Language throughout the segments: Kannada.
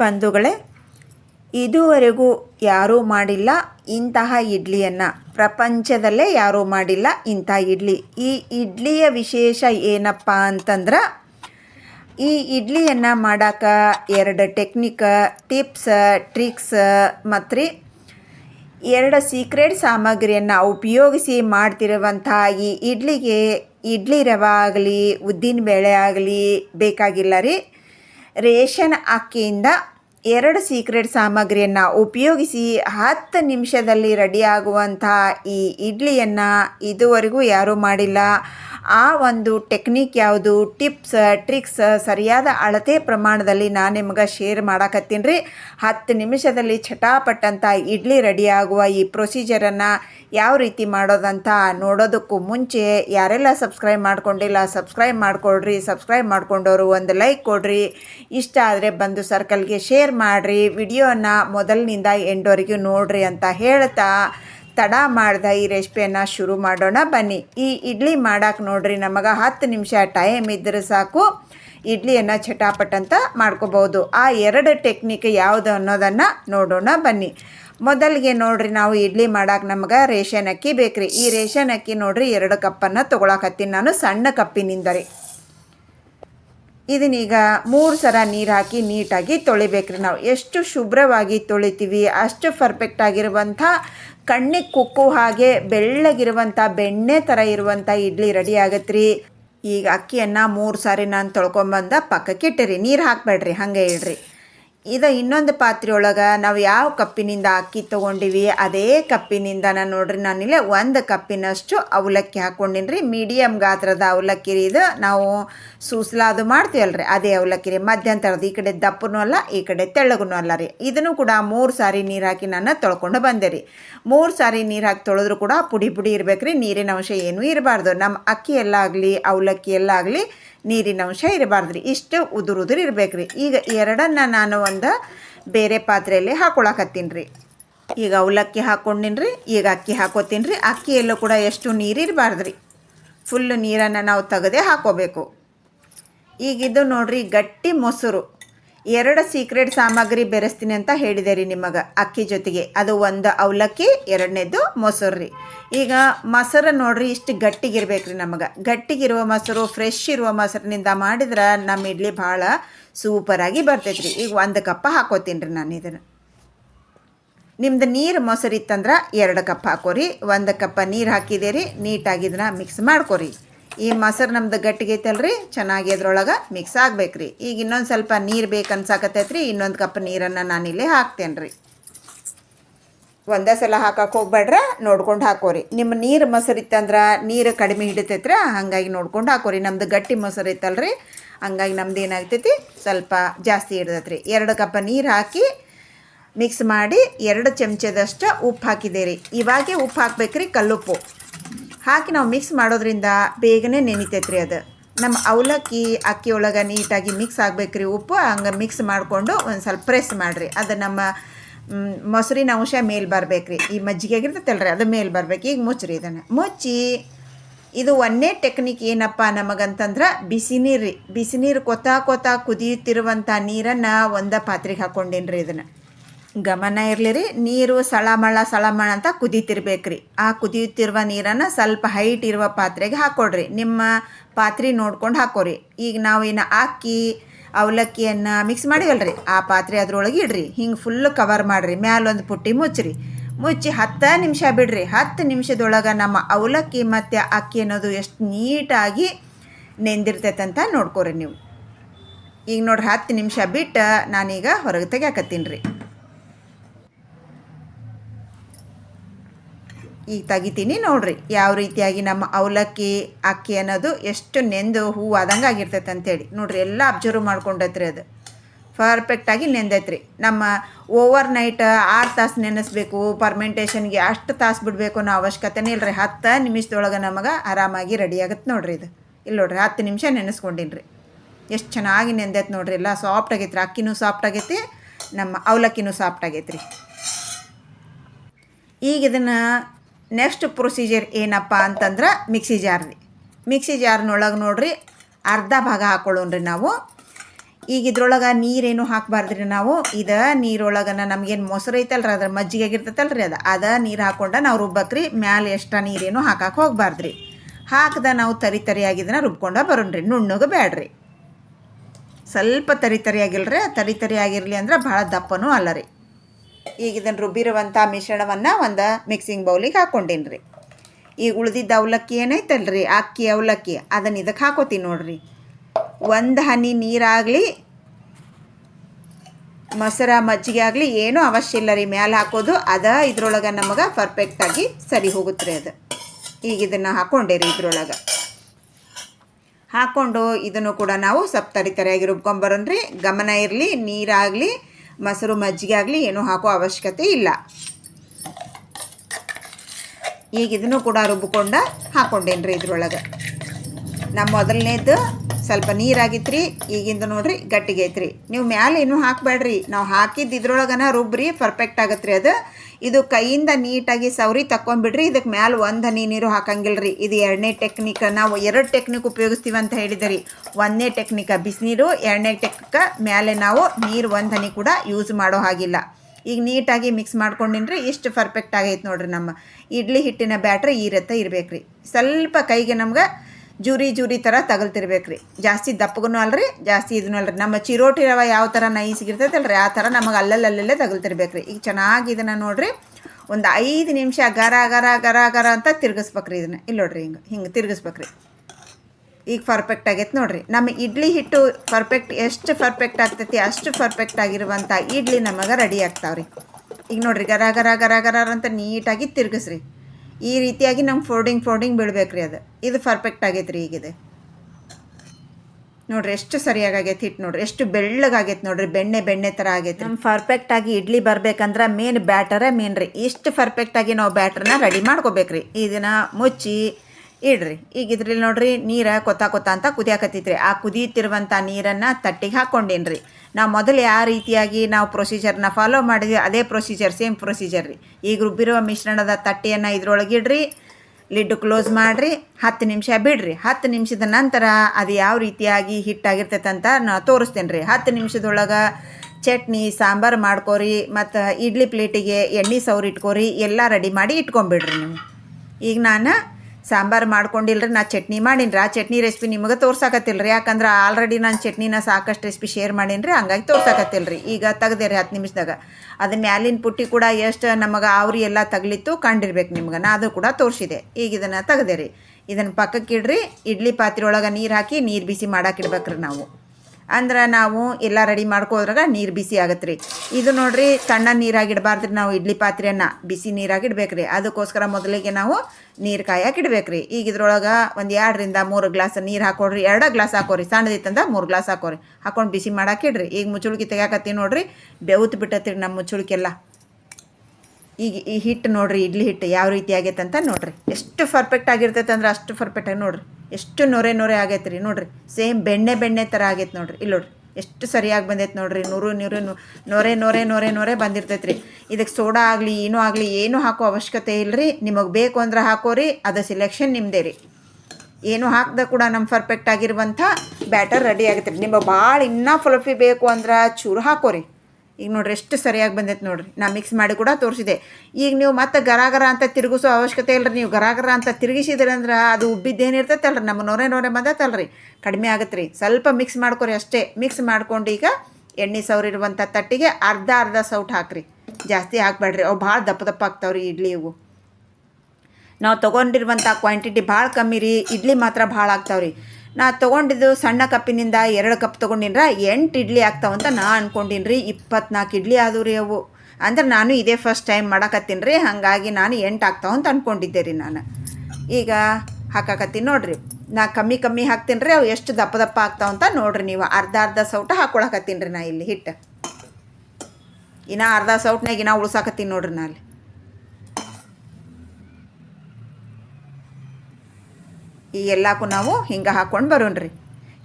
ಬಂಧುಗಳೇ, ಇದುವರೆಗೂ ಯಾರೂ ಮಾಡಿಲ್ಲ ಇಂತಹ ಇಡ್ಲಿಯನ್ನು. ಪ್ರಪಂಚದಲ್ಲೇ ಯಾರೂ ಮಾಡಿಲ್ಲ ಇಂಥ ಇಡ್ಲಿ. ಈ ಇಡ್ಲಿಯ ವಿಶೇಷ ಏನಪ್ಪ ಅಂತಂದ್ರೆ, ಈ ಇಡ್ಲಿಯನ್ನು ಮಾಡೋಕೆ ಎರಡು ಟೆಕ್ನಿಕ್, ಟಿಪ್ಸ್, ಟ್ರಿಕ್ಸ್ ಮತ್ತು ಎರಡು ಸೀಕ್ರೆಟ್ ಸಾಮಗ್ರಿಯನ್ನು ಉಪಯೋಗಿಸಿ ಮಾಡ್ತಿರುವಂಥ ಈ ಇಡ್ಲಿಗೆ, ಇಡ್ಲಿ ರವೆ ಆಗಲಿ, ಉದ್ದಿನ ಬೇಳೆ ಆಗಲಿ ಬೇಕಾಗಿಲ್ಲ ರೀ. ರೇಷನ್ ಅಕ್ಕಿಯಿಂದ ಎರಡು ಸೀಕ್ರೆಟ್ ಸಾಮಗ್ರಿಯನ್ನು ಉಪಯೋಗಿಸಿ ಹತ್ತು ನಿಮಿಷದಲ್ಲಿ ರೆಡಿಯಾಗುವಂಥ ಈ ಇಡ್ಲಿಯನ್ನು ಇದುವರೆಗೂ ಯಾರೂ ಮಾಡಿಲ್ಲ. ಆ ಒಂದು ಟೆಕ್ನಿಕ್ ಯಾವುದು? ಟಿಪ್ಸ್, ಟ್ರಿಕ್ಸ್, ಸರಿಯಾದ ಅಳತೆ ಪ್ರಮಾಣದಲ್ಲಿ ನಾನು ನಿಮ್ಗೆ ಶೇರ್ ಮಾಡಕತ್ತೀನಿ ರೀ. ಹತ್ತು ನಿಮಿಷದಲ್ಲಿ ಚಟಾಪಟ್ಟಂಥ ಇಡ್ಲಿ ರೆಡಿಯಾಗುವ ಈ ಪ್ರೊಸೀಜರನ್ನು ಯಾವ ರೀತಿ ಮಾಡೋದಂತ ನೋಡೋದಕ್ಕೂ ಮುಂಚೆ ಯಾರೆಲ್ಲ ಸಬ್ಸ್ಕ್ರೈಬ್ ಮಾಡ್ಕೊಂಡಿಲ್ಲ, ಸಬ್ಸ್ಕ್ರೈಬ್ ಮಾಡ್ಕೊಳ್ರಿ. ಸಬ್ಸ್ಕ್ರೈಬ್ ಮಾಡ್ಕೊಂಡವರು ಒಂದು ಲೈಕ್ ಕೊಡ್ರಿ. ಇಷ್ಟ ಆದರೆ ಬಂದು ಸರ್ಕಲ್ಗೆ ಶೇರ್ ಮಾಡಿರಿ, ವಿಡಿಯೋನ ಮೊದಲಿನಿಂದ ಎಂಡೋರಿಗೂ ನೋಡಿರಿ ಅಂತ ಹೇಳ್ತಾ ತಡ ಮಾಡ್ದ ಈ ರೆಸಿಪಿಯನ್ನು ಶುರು ಮಾಡೋಣ ಬನ್ನಿ. ಈ ಇಡ್ಲಿ ಮಾಡೋಕೆ ನೋಡ್ರಿ, ನಮಗೆ ಹತ್ತು ನಿಮಿಷ ಟೈಮ್ ಇದ್ದರೆ ಸಾಕು. ಇಡ್ಲಿಯನ್ನು ಚಟಾಪಟ್ ಅಂತ ಮಾಡ್ಕೋಬೋದು. ಆ ಎರಡು ಟೆಕ್ನಿಕ್ ಯಾವುದು ಅನ್ನೋದನ್ನು ನೋಡೋಣ ಬನ್ನಿ. ಮೊದಲಿಗೆ ನೋಡ್ರಿ, ನಾವು ಇಡ್ಲಿ ಮಾಡಕ್ಕೆ ನಮ್ಗೆ ರೇಷನ್ ಅಕ್ಕಿ ಬೇಕ್ರಿ. ಈ ರೇಷನ್ ಅಕ್ಕಿ ನೋಡ್ರಿ, ಎರಡು ಕಪ್ಪನ್ನು ತೊಗೊಳಕತ್ತೀನಿ ನಾನು ಸಣ್ಣ ಕಪ್ಪಿನಿಂದ ರೀ. ಇದನ್ನೀಗ ಮೂರು ಸಲ ನೀರು ಹಾಕಿ ನೀಟಾಗಿ ತೊಳಿಬೇಕ್ರಿ. ನಾವು ಎಷ್ಟು ಶುಭ್ರವಾಗಿ ತೊಳಿತೀವಿ, ಅಷ್ಟು ಪರ್ಫೆಕ್ಟ್ ಆಗಿರುವಂಥ ಕಣ್ಣಿಗೆ ಕುಕ್ಕು ಹಾಗೆ ಬೆಳ್ಳಗಿರುವಂಥ ಬೆಣ್ಣೆ ಥರ ಇರುವಂಥ ಇಡ್ಲಿ ರೆಡಿ ಆಗತ್ರಿ. ಈಗ ಅಕ್ಕಿಯನ್ನು ಮೂರು ಸಾರಿ ನಾನು ತೊಳ್ಕೊಂಬಂದ ಪಕ್ಕಕ್ಕೆ ಇಟ್ಟಿರಿ. ನೀರು ಹಾಕಬೇಡ್ರಿ, ಹಾಗೆ ಇಡ್ರಿ. ಇದು ಇನ್ನೊಂದು ಪಾತ್ರೆ ಒಳಗೆ ನಾವು ಯಾವ ಕಪ್ಪಿನಿಂದ ಅಕ್ಕಿ ತೊಗೊಂಡಿವಿ, ಅದೇ ಕಪ್ಪಿನಿಂದ ನಾನು ನೋಡ್ರಿ ನಾನಿಲ್ಲೇ ಒಂದು ಕಪ್ಪಿನಷ್ಟು ಅವಲಕ್ಕಿ ಹಾಕ್ಕೊಂಡಿನಿ ರೀ ಮೀಡಿಯಮ್ ಗಾತ್ರದ ಅವಲಕ್ಕಿ ರೀ ಇದು. ನಾವು ಸೂಸ್ಲಾದು ರೀ ಅದೇ ಅವಲಕ್ಕಿ ರೀ. ಮಧ್ಯಂತರದ ಈ ಕಡೆ ದಪ್ಪನೂ ಅಲ್ಲ, ಈ ಕಡೆ ತೆಳ್ಳಗೂ ಅಲ್ಲ ರೀ. ಇದನ್ನು ಕೂಡ ಮೂರು ಸಾರಿ ನೀರು ಹಾಕಿ ನಾನು ತೊಳ್ಕೊಂಡು ಬಂದೆ ರೀ. ಮೂರು ಸಾರಿ ನೀರು ಹಾಕಿ ತೊಳೆದ್ರು ಕೂಡ ಪುಡಿ ಪುಡಿ ಇರ್ಬೇಕು ರೀ ನೀರಿನ ಅಂಶ ಏನೂ ಇರಬಾರ್ದು. ನಮ್ಮ ಅಕ್ಕಿ ಎಲ್ಲ ಆಗಲಿ, ಅವಲಕ್ಕಿ ಎಲ್ಲ ಆಗಲಿ ನೀರಿನ ಅಂಶ ಇರಬಾರ್ದ್ರಿ. ಇಷ್ಟು ಉದುರು ಉದುರು ಇರಬೇಕ್ರಿ. ಈಗ ಎರಡನ್ನು ನಾನು ಒಂದು ಬೇರೆ ಪಾತ್ರೆಯಲ್ಲಿ ಹಾಕೊಳಕತ್ತೀನಿ ರೀ ಈಗ ಅವಲಕ್ಕಿ ಹಾಕ್ಕೊಂಡಿನ್ರಿ ಈಗ ಅಕ್ಕಿ ಹಾಕೋತೀನಿ ರೀ ಅಕ್ಕಿಯಲ್ಲೂ ಕೂಡ ಎಷ್ಟು ನೀರು ಇರಬಾರ್ದು ರೀ ಫುಲ್ಲು ನೀರನ್ನು ನಾವು ತೆಗೆದೇ ಹಾಕೋಬೇಕು. ಈಗಿದ್ದು ನೋಡ್ರಿ ಗಟ್ಟಿ ಮೊಸರು. ಎರಡು ಸೀಕ್ರೆಟ್ ಸಾಮಗ್ರಿ ಬೆರೆಸ್ತೀನಿ ಅಂತ ಹೇಳಿದೆ ರೀ ನಿಮಗೆ ಅಕ್ಕಿ ಜೊತೆಗೆ. ಅದು ಒಂದು ಅವಲಕ್ಕಿ, ಎರಡನೇದು ಮೊಸರು ರೀ ಈಗ ಮೊಸರು ನೋಡ್ರಿ, ಇಷ್ಟು ಗಟ್ಟಿಗಿರ್ಬೇಕು ರೀ ನಮಗೆ. ಗಟ್ಟಿಗಿರುವ ಮೊಸರು ಫ್ರೆಶ್ ಇರುವ ಮೊಸರಿನಿಂದ ಮಾಡಿದ್ರೆ ನಮ್ಮ ಇಡ್ಲಿ ಭಾಳ ಸೂಪರಾಗಿ ಬರ್ತೈತೆ ರೀ ಈಗ ಒಂದು ಕಪ್ಪ ಹಾಕೋತೀನಿ ರೀ ನಾನು ಇದನ್ನು. ನಿಮ್ದು ನೀರು ಮೊಸರು ಇತ್ತಂದ್ರೆ ಎರಡು ಕಪ್ ಹಾಕೋರಿ. ಒಂದು ಕಪ್ಪ ನೀರು ಹಾಕಿದೆ ನೀಟಾಗಿ ಇದನ್ನ ಮಿಕ್ಸ್ ಮಾಡ್ಕೊರಿ. ಈ ಮೊಸರು ನಮ್ದು ಗಟ್ಟಿಗೈತಲ್ರಿ ಚೆನ್ನಾಗಿ ಅದ್ರೊಳಗೆ ಮಿಕ್ಸ್ ಆಗ್ಬೇಕು ರೀ ಈಗ ಇನ್ನೊಂದು ಸ್ವಲ್ಪ ನೀರು ಬೇಕು ಅನ್ಸಾಕತ್ತೈತೆ ರೀ ಇನ್ನೊಂದು ಕಪ್ ನೀರನ್ನು ನಾನಿಲ್ಲಿ ಹಾಕ್ತೇನೆ ರೀ ಒಂದೇ ಸಲ ಹಾಕಕ್ಕೆ ಹೋಗ್ಬೇಡ್ರ ನೋಡ್ಕೊಂಡು ಹಾಕೋರಿ. ನಿಮ್ಮ ನೀರು ಮೊಸರು ಇತ್ತಂದ್ರೆ ನೀರು ಕಡಿಮೆ ಹಿಡಿತೈತ್ರ, ಹಾಗಾಗಿ ನೋಡ್ಕೊಂಡು ಹಾಕೋರಿ. ನಮ್ದು ಗಟ್ಟಿ ಮೊಸರು ಇತ್ತಲ್ರಿ ಹಂಗಾಗಿ ನಮ್ದು ಏನಾಗ್ತೈತಿ? ಸ್ವಲ್ಪ ಜಾಸ್ತಿ ಹಿಡ್ದೈತೆ ರೀ ಎರಡು ಕಪ್ ನೀರು ಹಾಕಿ ಮಿಕ್ಸ್ ಮಾಡಿ ಎರಡು ಚಮಚದಷ್ಟು ಉಪ್ಪು ಹಾಕಿದೆ ರೀ ಇವಾಗೆ ಉಪ್ಪು ಹಾಕ್ಬೇಕ್ರಿ ಕಲ್ಲುಪ್ಪು. ಹಾಕಿ ನಾವು ಮಿಕ್ಸ್ ಮಾಡೋದ್ರಿಂದ ಬೇಗನೆ ನೆನಿತೈತೆ ರೀ ಅದು. ನಮ್ಮ ಅವಲಕ್ಕಿ, ಅಕ್ಕಿ ಒಳಗೆ ನೀಟಾಗಿ ಮಿಕ್ಸ್ ಆಗ್ಬೇಕ್ರಿ ಉಪ್ಪು, ಹಂಗೆ ಮಿಕ್ಸ್ ಮಾಡಿಕೊಂಡು ಒಂದು ಸ್ವಲ್ಪ ಪ್ರೆಸ್ ಮಾಡಿರಿ. ಅದು ನಮ್ಮ ಮೊಸರಿನ ಅಂಶ ಮೇಲೆ ಬರ್ಬೇಕು ರೀ ಈ ಮಜ್ಜಿಗೆ ಆಗಿರ್ತೈತಲ್ರಿ ಅದು ಮೇಲೆ ಬರ್ಬೇಕು. ಈಗ ಮುಚ್ಚಿರಿ ಇದನ್ನು. ಮುಚ್ಚಿ ಇದು ಒಂದೇ ಟೆಕ್ನಿಕ್ ಏನಪ್ಪ ನಮಗಂತಂದ್ರೆ ಬಿಸಿ ನೀರು ರೀ ಬಿಸಿ ನೀರು ಕೊತಾ ಕೊತಾ ಕುದಿಯುತ್ತಿರುವಂಥ ನೀರನ್ನು ಒಂದು ಪಾತ್ರೆಗೆ ಹಾಕ್ಕೊಂಡಿನ್ರಿ ರೀ ಇದನ್ನು. ಗಮನ ಇರಲಿ ರೀ ನೀರು ಸಳಮಳ ಸಳಮಳ ಅಂತ ಕುದೀತಿರ್ಬೇಕು ರೀ ಆ ಕುದಿಯುತ್ತಿರುವ ನೀರನ್ನು ಸ್ವಲ್ಪ ಹೈಟ್ ಇರುವ ಪಾತ್ರೆಗೆ ಹಾಕ್ಕೊಡ್ರಿ ನಿಮ್ಮ ಪಾತ್ರೆ ನೋಡ್ಕೊಂಡು ಹಾಕೋರಿ. ಈಗ ನಾವು ಏನು ಅಕ್ಕಿ, ಅವಲಕ್ಕಿಯನ್ನು ಮಿಕ್ಸ್ ಮಾಡಿವಲ್ರಿ. ಆ ಪಾತ್ರೆ ಅದ್ರೊಳಗೆ ಇಡ್ರಿ. ಹಿಂಗೆ ಫುಲ್ಲು ಕವರ್ ಮಾಡಿರಿ. ಮ್ಯಾಲೊಂದು ಪುಟ್ಟಿ ಮುಚ್ಚಿರಿ ಮುಚ್ಚಿ ಹತ್ತು ನಿಮಿಷ ಬಿಡ್ರಿ. ಹತ್ತು ನಿಮಿಷದೊಳಗೆ ನಮ್ಮ ಅವಲಕ್ಕಿ ಮತ್ತು ಅಕ್ಕಿ ಅನ್ನೋದು ಎಷ್ಟು ನೀಟಾಗಿ ನೆಂದಿರ್ತೈತೆ ಅಂತ ನೋಡ್ಕೋರಿ ನೀವು. ಈಗ ನೋಡ್ರಿ ಹತ್ತು ನಿಮಿಷ ಬಿಟ್ಟು ನಾನೀಗ ಹೊರಗೆ ತೆಗಿಯಾಕತ್ತೀನಿ ರೀ. ಈಗ ತೆಗಿತೀನಿ ನೋಡ್ರಿ. ಯಾವ ರೀತಿಯಾಗಿ ನಮ್ಮ ಅವಲಕ್ಕಿ, ಅಕ್ಕಿ ಅನ್ನೋದು ಎಷ್ಟು ನೆಂದು ಹೂವು ಆದಂಗೆ ಆಗಿರ್ತೈತೆ ಅಂತೇಳಿ. ನೋಡ್ರಿ, ಎಲ್ಲ ಅಬ್ಸರ್ವ್ ಮಾಡ್ಕೊಂಡೈತ್ರಿ ಅದು. ಪರ್ಫೆಕ್ಟಾಗಿ ನೆಂದೈತ್ರಿ. ನಮ್ಮ ಓವರ್ ನೈಟ್ ಆರು ತಾಸು ನೆನೆಸ್ಬೇಕು ಪರ್ಮೆಂಟೇಷನ್ಗೆ ಅಷ್ಟು ತಾಸು ಬಿಡಬೇಕು ಅನ್ನೋ ಅವಶ್ಯಕತೆನೇ ಇಲ್ಲರಿ ಹತ್ತು ನಿಮಿಷದೊಳಗೆ ನಮಗೆ ಆರಾಮಾಗಿ ರೆಡಿ ಆಗುತ್ತೆ ನೋಡ್ರಿ ಇದು. ಇಲ್ಲಿ ನೋಡ್ರಿ, ಹತ್ತು ನಿಮಿಷ ನೆನೆಸ್ಕೊಂಡಿನಿ ರೀ ಎಷ್ಟು ಚೆನ್ನಾಗಿ ನೆಂದೈತೆ ನೋಡ್ರಿ. ಎಲ್ಲ ಸಾಫ್ಟ್ ಆಗೈತೆ ರೀ ಅಕ್ಕಿನೂ ಸಾಫ್ಟ್ ಆಗೈತಿ, ನಮ್ಮ ಅವಲಕ್ಕಿನೂ ಸಾಫ್ಟ್ ಆಗೈತ್ರಿ. ಈಗ ಇದನ್ನು ನೆಕ್ಸ್ಟ್ ಪ್ರೊಸೀಜರ್ ಏನಪ್ಪ ಅಂತಂದ್ರೆ ಮಿಕ್ಸಿ ಜಾರ್ ರೀ. ಮಿಕ್ಸಿ ಜಾರ್ನೊಳಗೆ ನೋಡ್ರಿ ಅರ್ಧ ಭಾಗ ಹಾಕ್ಕೊಳ್ಳೋಣ್ರಿ ನಾವು. ಈಗ ಇದ್ರೊಳಗೆ ನೀರೇನು ಹಾಕಬಾರ್ದ್ರಿ ನಾವು? ಇದು ನೀರೊಳಗನ ನಮಗೇನು ಮೊಸರು ಐತಲ್ರಿ, ಅದ್ರ ಮಜ್ಜಿಗೆ ಆಗಿರ್ತೈತಲ್ರಿ ಅದು. ಅದ ನೀರು ಹಾಕ್ಕೊಂಡು ನಾವು ರುಬ್ಬಕ್ರಿ, ಮ್ಯಾಲೆ ಎಷ್ಟ ನೀರೇನು ಹಾಕಕ್ಕೆ ಹೋಗ್ಬಾರ್ದ್ರಿ. ಹಾಕ್ದ ನಾವು ತರಿ ತರಿಯಾಗಿದ್ದನ್ನ ರುಬ್ಕೊಂಡ ಬರೋಣ್ರಿ, ನುಣ್ಣಗೆ ಬೇಡ್ರಿ ಸ್ವಲ್ಪ ತರಿ ತರಿಯಾಗಿಲ್ರಿ ತರಿ ತರಿಯಾಗಿರಲಿ ಅಂದ್ರೆ ಭಾಳ ದಪ್ಪನೂ ಅಲ್ಲ ರೀ. ಈಗ ಇದನ್ನು ರುಬ್ಬಿರುವಂಥ ಮಿಶ್ರಣವನ್ನು ಒಂದು ಮಿಕ್ಸಿಂಗ್ ಬೌಲಿಗೆ ಹಾಕ್ಕೊಂಡೀನಿ ರೀ ಈಗ ಉಳಿದಿದ್ದ ಅವಲಕ್ಕಿ ಏನೈತಲ್ಲ ರೀ ಅಕ್ಕಿ ಅವಲಕ್ಕಿ. ಅದನ್ನು ಇದಕ್ಕೆ ಹಾಕೋತೀನಿ ನೋಡ್ರಿ. ಒಂದು ಹನಿ ನೀರಾಗಲಿ, ಮೊಸರ ಮಜ್ಜಿಗೆ ಆಗಲಿ, ಏನೂ ಅವಶ್ಯ ಇಲ್ಲ ರೀ. ಮ್ಯಾಲೆ ಹಾಕೋದು, ಅದ ಇದ್ರೊಳಗೆ ನಮಗೆ ಪರ್ಫೆಕ್ಟಾಗಿ ಸರಿ ಹೋಗುತ್ತೆ ರೀ ಅದು. ಈಗ ಇದನ್ನು ಹಾಕ್ಕೊಂಡೇರಿ ಇದ್ರೊಳಗೆ. ಹಾಕ್ಕೊಂಡು ಇದನ್ನು ಕೂಡ ನಾವು ಸ್ವಲ್ಪ ತರಿ ತರಿಯಾಗಿ ರುಬ್ಕೊಂಬರೋಣ್ರಿ ಗಮನ ಇರಲಿ, ನೀರಾಗಲಿ ಮೊಸರು ಮಜ್ಜಿಗೆ ಆಗಲಿ ಏನೂ ಹಾಕೋ ಅವಶ್ಯಕತೆ ಇಲ್ಲ. ಈಗ ಇದನ್ನು ಕೂಡ ರುಬ್ಬಿಕೊಂಡು ಹಾಕೊಂಡೇನ್ರಿ ಇದ್ರೊಳಗೆ. ನಮ್ಮ ಮೊದಲನೇದು ಸ್ವಲ್ಪ ನೀರಾಗಿತ್ತು ರೀ ಈಗಿಂದ ನೋಡ್ರಿ ಗಟ್ಟಿಗೆ ಐತ್ರಿ ನೀವು ಮ್ಯಾಲೆ ಇನ್ನೂ ಹಾಕಬೇಡ್ರಿ. ನಾವು ಹಾಕಿದ್ದು ಇದ್ರೊಳಗನ ರುಬ್ಬ್ರಿ ಪರ್ಫೆಕ್ಟ್ ಆಗತ್ತೆ ರೀ ಅದು. ಇದು ಕೈಯಿಂದ ನೀಟಾಗಿ ಸವರಿ ತಕ್ಕೊಂಬಿಡ್ರಿ ಇದಕ್ಕೆ ಮ್ಯಾಲೆ ಒಂದು ಹನಿ ನೀರು ಹಾಕಂಗಿಲ್ಲ ರೀ ಇದು ಎರಡನೇ ಟೆಕ್ನಿಕ್, ನಾವು ಎರಡು ಟೆಕ್ನಿಕ್ ಉಪಯೋಗಿಸ್ತೀವಿ ಅಂತ ಹೇಳಿದ್ರಿ. ಒಂದನೇ ಟೆಕ್ನಿಕ ಬಿಸಿನೀರು, ಎರಡನೇ ಟೆಕ್ನಿಕ ಮೇಲೆ ನಾವು ನೀರು ಒಂದು ಹನಿ ಕೂಡ ಯೂಸ್ ಮಾಡೋ ಹಾಗಿಲ್ಲ. ಈಗ ನೀಟಾಗಿ ಮಿಕ್ಸ್ ಮಾಡ್ಕೊಂಡಿನ್ರಿ ಇಷ್ಟು ಪರ್ಫೆಕ್ಟ್ ಆಗೈತೆ ನೋಡ್ರಿ ನಮ್ಮ. ಇಡ್ಲಿ ಹಿಟ್ಟಿನ ಬ್ಯಾಟ್ರಿ ಈ ರೀತಿ ಇರ್ಬೇಕು ರೀ ಸ್ವಲ್ಪ ಕೈಗೆ ನಮ್ಗೆ ಜೂರಿ ಜೂರಿ ಥರ ತಗಲ್ತಿರ್ಬೇಕು ರೀ ಜಾಸ್ತಿ ದಪ್ಪಗೂ ಅಲ್ರಿ, ಜಾಸ್ತಿ ಇದನ್ನೂ ಅಲ್ರಿ. ನಮ್ಮ ಚಿರೋಟಿ ರವೆ ಯಾವ ಥರ ನೈಸಿಗಿರ್ತೈತಲ್ರಿ ಆ ಥರ ನಮಗೆ ಅಲ್ಲಲ್ಲಿ ಅಲ್ಲಲ್ಲೇ ತಗಲ್ತಿರ್ಬೇಕು ರೀ ಈಗ ಚೆನ್ನಾಗಿ ಇದನ್ನು ನೋಡಿರಿ, ಒಂದು ಐದು ನಿಮಿಷ ಗರ ಗರ ಗರ ಗರ ಅಂತ ತಿರ್ಗಿಸ್ಬೇಕ್ರಿ ಇದನ್ನ. ಇಲ್ಲಿ ನೋಡ್ರಿ ಹಿಂಗೆ ಹಿಂಗೆ ತಿರ್ಗಿಸ್ಬೇಕ್ರಿ. ಈಗ ಪರ್ಫೆಕ್ಟ್ ಆಗೈತೆ ನೋಡ್ರಿ. ನಮ್ಮ ಇಡ್ಲಿ ಹಿಟ್ಟು ಪರ್ಫೆಕ್ಟ್ ಎಷ್ಟು ಪರ್ಫೆಕ್ಟ್ ಆಗ್ತೈತಿ, ಅಷ್ಟು ಪರ್ಫೆಕ್ಟ್ ಆಗಿರುವಂಥ ಇಡ್ಲಿ ನಮಗೆ ರೆಡಿ ಆಗ್ತಾವ್ರಿ. ಈಗ ನೋಡ್ರಿ ಗರ ಗರ ಗರ ಗರ ಅಂತ ನೀಟಾಗಿ ತಿರ್ಗಿಸ್ರಿ. ಈ ರೀತಿಯಾಗಿ ನಮ್ಗೆ ಫೋಲ್ಡಿಂಗ್ ಫೋಲ್ಡಿಂಗ್ ಬೀಳ್ಬೇಕ್ರಿ ಅದು. ಇದು ಪರ್ಫೆಕ್ಟ್ ಆಗೈತೆ ರೀ ಈಗಿದೆ. ನೋಡ್ರಿ ಎಷ್ಟು ಸರಿಯಾಗಿ ಆಗೈತೆ ಹಿಟ್ಟು ನೋಡ್ರಿ. ಎಷ್ಟು ಬೆಳ್ಳಗಾಗೈತೆ ನೋಡ್ರಿ. ಬೆಣ್ಣೆ ಬೆಣ್ಣೆ ಥರ ಆಗೈತೆ ನಮ್ಮ ಪರ್ಫೆಕ್ಟಾಗಿ ಇಡ್ಲಿ ಬರ್ಬೇಕಂದ್ರೆ ಮೇನ್ ಬ್ಯಾಟರೇ ಮೇನ್ ರೀ. ಇಷ್ಟು ಪರ್ಫೆಕ್ಟಾಗಿ ನಾವು ಬ್ಯಾಟ್ರನ್ನ ರೆಡಿ ಮಾಡ್ಕೋಬೇಕ್ರಿ. ಇದನ್ನ ಮುಚ್ಚಿ ಇಡ್ರಿ. ಈಗ ಇದ್ರಲ್ಲಿ ನೋಡ್ರಿ ನೀರು ಕೊತ್ತ ಕೊತ್ತ ಅಂತ ಕುದಿಯಾಕತ್ತೈತ್ರಿ. ಆ ಕುದಿಯುತ್ತಿರುವಂಥ ನೀರನ್ನು ತಟ್ಟಿಗೆ ಹಾಕ್ಕೊಂಡೇನಿ ರೀ ನಾವು ಮೊದಲು ಯಾವ ರೀತಿಯಾಗಿ ನಾವು ಪ್ರೊಸೀಜರ್ನ ಫಾಲೋ ಮಾಡಿದ್ವಿ. ಅದೇ ಪ್ರೊಸೀಜರ್ ಸೇಮ್ ಪ್ರೊಸೀಜರ್ ರೀ. ಈಗ ರುಬ್ಬಿರುವ ಮಿಶ್ರಣದ ತಟ್ಟೆಯನ್ನು ಇದ್ರೊಳಗೆ ಇಡ್ರಿ ಲಿಡ್ ಕ್ಲೋಸ್ ಮಾಡಿರಿ, ಹತ್ತು ನಿಮಿಷ ಬಿಡ್ರಿ. ಹತ್ತು ನಿಮಿಷದ ನಂತರ ಅದು ಯಾವ ರೀತಿಯಾಗಿ ಹಿಟ್ಟಾಗಿರ್ತೈತೆ ಅಂತ ನಾನು ತೋರಿಸ್ತೇನೆ ರೀ. ಹತ್ತು ನಿಮಿಷದೊಳಗೆ ಚಟ್ನಿ, ಸಾಂಬಾರು ಮಾಡ್ಕೋರಿ, ಮತ್ತು ಇಡ್ಲಿ ಪ್ಲೇಟಿಗೆ ಎಣ್ಣೆ ಸೌರಿ ಇಟ್ಕೋರಿ, ಎಲ್ಲ ರೆಡಿ ಮಾಡಿ ಇಟ್ಕೊಂಬಿಡ್ರಿ ನೀವು. ಈಗ ನಾನು ಸಾಂಬಾರು ಮಾಡ್ಕೊಂಡಿಲ್ರಿ, ನಾ ಚಟ್ನಿ ಮಾಡೀನಿ ಆ ಚಟ್ನಿ ರೆಸಿಪಿ ನಿಮಗೆ ತೋರ್ಸಾಕತ್ತಿಲ್ಲ ರೀ ಯಾಕಂದ್ರೆ ಆಲ್ರೆಡಿ ನಾನು ಚಟ್ನಿನ ಸಾಕಷ್ಟು ರೆಸಿಪಿ ಶೇರ್ ಮಾಡೀನಿ ಹಂಗಾಗಿ ತೋರ್ಸಾಕತ್ತಿಲ್ಲ ರೀ ಈಗ ತೆಗ್ದೆ ರೀ ಹತ್ತು ನಿಮಿಷದಾಗ. ಅದು ಮ್ಯಾಲಿನ ಪುಟ್ಟಿ ಕೂಡ ಎಷ್ಟು ನಮಗೆ ಆವ್ರಿ ಎಲ್ಲ ತಗಲಿತ್ತು ಕಂಡಿರ್ಬೇಕು ನಿಮ್ಗೆ. ನಾ ಅದು ಕೂಡ ತೋರಿಸಿದೆ. ಈಗ ಇದನ್ನು ತೆಗ್ದೆ ರೀ ಇದನ್ನು ಪಕ್ಕಕ್ಕೆ ಇಡ್ರಿ. ಇಡ್ಲಿ ಪಾತ್ರೆ ಒಳಗೆ ನೀರು ಹಾಕಿ ನೀರು ಬಿಸಿ ಮಾಡಾಕಿಡ್ಬೇಕ್ರಿ ನಾವು. ಅಂದ್ರೆ ನಾವು ಎಲ್ಲ ರೆಡಿ ಮಾಡ್ಕೋದ್ರಾಗ ನೀರು ಬಿಸಿ ಆಗತ್ತೆ ರೀ ಇದು ನೋಡ್ರಿ ತಣ್ಣ ನೀರಾಗಿಡಬಾರ್ದ್ರಿ ನಾವು ಇಡ್ಲಿ ಪಾತ್ರೆಯನ್ನು ಬಿಸಿ ನೀರಾಗಿಡ್ಬೇಕು ರೀ ಅದಕ್ಕೋಸ್ಕರ ಮೊದಲಿಗೆ ನಾವು ನೀರು ಕಾಯಕ್ಕೆ ಇಡ್ಬೇಕು ರೀ ಈಗ ಇದ್ರೊಳಗೆ ಒಂದು ಎರಡರಿಂದ ಮೂರು ಗ್ಲಾಸ್ ನೀರು ಹಾಕೊಡ್ರಿ. ಎರಡು ಗ್ಲಾಸ್ ಹಾಕೋರಿ. ಸಣ್ಣದಿತ್ತಂದ್ರೆ ಮೂರು ಗ್ಲಾಸ್ ಹಾಕೋರಿ. ಹಾಕೊಂಡು ಬಿಸಿ ಮಾಡಾಕಿಡ್ರಿ ಈಗ ಮುಚ್ಚುಳ್ಕಿ ತೆಗ್ಯಾಕತ್ತಿ ನೋಡ್ರಿ. ಬೆವ್ತು ಬಿಟ್ಟತ್ರಿ ನಮ್ಮ ಮುಚ್ಚುಳ್ಕೆಲ್ಲ ಈಗ ಈ ಹಿಟ್ಟು ನೋಡ್ರಿ, ಇಡ್ಲಿ ಹಿಟ್ಟು ಯಾವ ರೀತಿ ಆಗೈತೆ ಅಂತ ನೋಡ್ರಿ. ಎಷ್ಟು ಪರ್ಫೆಕ್ಟ್ ಆಗಿರ್ತೈತೆ ಅಂದ್ರೆ ಅಷ್ಟು ಪರ್ಫೆಕ್ಟಾಗಿ ನೋಡ್ರಿ. ಎಷ್ಟು ನೊರೆ ನೊರೆ ಆಗೈತೆ ರೀ ನೋಡ್ರಿ. ಸೇಮ್ ಬೆಣ್ಣೆ ಬೆಣ್ಣೆ ಥರ ಆಗೈತೆ ನೋಡ್ರಿ. ಇಲ್ಲಿ ನೋಡ್ರಿ, ಎಷ್ಟು ಸರಿಯಾಗಿ ಬಂದೈತೆ ನೋಡ್ರಿ. ನೂರು ನೂರು ನೊರೆ ನೊರೆ ನೊರೆ ನೊರೆ ಬಂದಿರ್ತೈತೆ ರೀ ಇದಕ್ಕೆ ಸೋಡಾ ಆಗಲಿ ಏನೂ ಆಗಲಿ ಏನೂ ಹಾಕೋ ಅವಶ್ಯಕತೆ ಇಲ್ಲರಿ ನಿಮಗೆ ಬೇಕು ಅಂದ್ರೆ ಹಾಕೋರಿ, ಅದು ಸಿಲೆಕ್ಷನ್ ನಿಮ್ಮದೇ ರೀ. ಏನು ಹಾಕ್ದ ಕೂಡ ನಮ್ಮ ಪರ್ಫೆಕ್ಟ್ ಆಗಿರುವಂಥ ಬ್ಯಾಟರ್ ರೆಡಿ ಆಗುತ್ತೆ ರೀ ನಿಮಗೆ ಭಾಳ ಇನ್ನೂ ಫ್ಲಫಿ ಬೇಕು ಅಂದ್ರೆ ಚೂರು ಹಾಕೋರಿ. ಈಗ ನೋಡ್ರಿ ಎಷ್ಟು ಸರಿಯಾಗಿ ಬಂದೈತೆ ನೋಡ್ರಿ. ನಾ ಮಿಕ್ಸ್ ಮಾಡಿ ಕೂಡ ತೋರಿಸಿದೆ. ಈಗ ನೀವು ಮತ್ತೆ ಗರಾಗರ ಗರ ಅಂತ ತಿರುಗಿಸೋ ಅವಶ್ಯಕತೆ ಇಲ್ಲ ನೀವು ಗರಾಗರ ಗರ ಅಂತ ತಿರುಗಿಸಿದ್ರಿ ಅಂದ್ರೆ ಅದು ಉಬ್ಬಿದ್ದೇನಿರ್ತೈತಲ್ರಿ ನಮ್ಮ ನೋರೆ ನೊರೆ ಬಂದೈತಲ್ರಿ. ಕಡಿಮೆ ಆಗುತ್ತೆ ರೀ ಸ್ವಲ್ಪ ಮಿಕ್ಸ್ ಮಾಡ್ಕೊರಿ ಅಷ್ಟೇ. ಮಿಕ್ಸ್ ಮಾಡ್ಕೊಂಡು ಈಗ ಎಣ್ಣೆ ಸೌರಿರುವಂಥ ತಟ್ಟಿಗೆ ಅರ್ಧ ಅರ್ಧ ಸೌಟ್ ಹಾಕ್ರಿ. ಜಾಸ್ತಿ ಹಾಕ್ಬೇಡ್ರಿ. ಅವು ಭಾಳ ದಪ್ಪ ದಪ್ಪ ಆಗ್ತಾವ್ರಿ ಇಡ್ಲಿ ಇವು. ನಾವು ತೊಗೊಂಡಿರುವಂಥ ಕ್ವಾಂಟಿಟಿ ಭಾಳ ಕಮ್ಮಿ ರೀ. ಇಡ್ಲಿ ಮಾತ್ರ ಭಾಳ ಆಗ್ತಾವ್ರಿ. ನಾ ತೊಗೊಂಡಿದ್ದು ಸಣ್ಣ ಕಪ್ಪಿನಿಂದ ಎರಡು ಕಪ್ ತೊಗೊಂಡಿನ್ರ ಎಂಟು ಇಡ್ಲಿ ಆಗ್ತಾವಂತ ನಾ ಅನ್ಕೊಂಡಿನ್ರಿ ಇಪ್ಪತ್ನಾಲ್ಕು ಇಡ್ಲಿ ಆದವು ರೀ ಅವು. ಅಂದ್ರೆ ನಾನು ಇದೇ ಫಸ್ಟ್ ಟೈಮ್ ಮಾಡಕತ್ತೀನಿ ರೀ ಹಾಗಾಗಿ ನಾನು ಎಂಟು ಆಗ್ತಾವಂತ ಅಂದ್ಕೊಂಡಿದ್ದೆ ರೀ ನಾನು. ಈಗ ಹಾಕಾಕತ್ತೀನಿ ನೋಡ್ರಿ, ನಾ ಕಮ್ಮಿ ಕಮ್ಮಿ ಹಾಕ್ತೀನಿ ರೀ ಅವು ಎಷ್ಟು ದಪ್ಪ ದಪ್ಪ ಆಗ್ತಾವಂತ ನೋಡ್ರಿ ನೀವು. ಅರ್ಧ ಅರ್ಧ ಸೌಟ ಹಾಕೊಳಕತ್ತೀನಿ ರೀ ನಾ ಇಲ್ಲಿ ಹಿಟ್ಟು. ಇನ್ನು ಅರ್ಧ ಸೌಟ್ನಾಗ ಇನ್ನ ಉಳ್ಸಾಕತ್ತೀನಿ ನೋಡ್ರಿ ನಾ ಅಲ್ಲಿ. ಈ ಎಲ್ಲಕ್ಕೂ ನಾವು ಹಿಂಗೆ ಹಾಕ್ಕೊಂಡು ಬರೋಣ್ರಿ.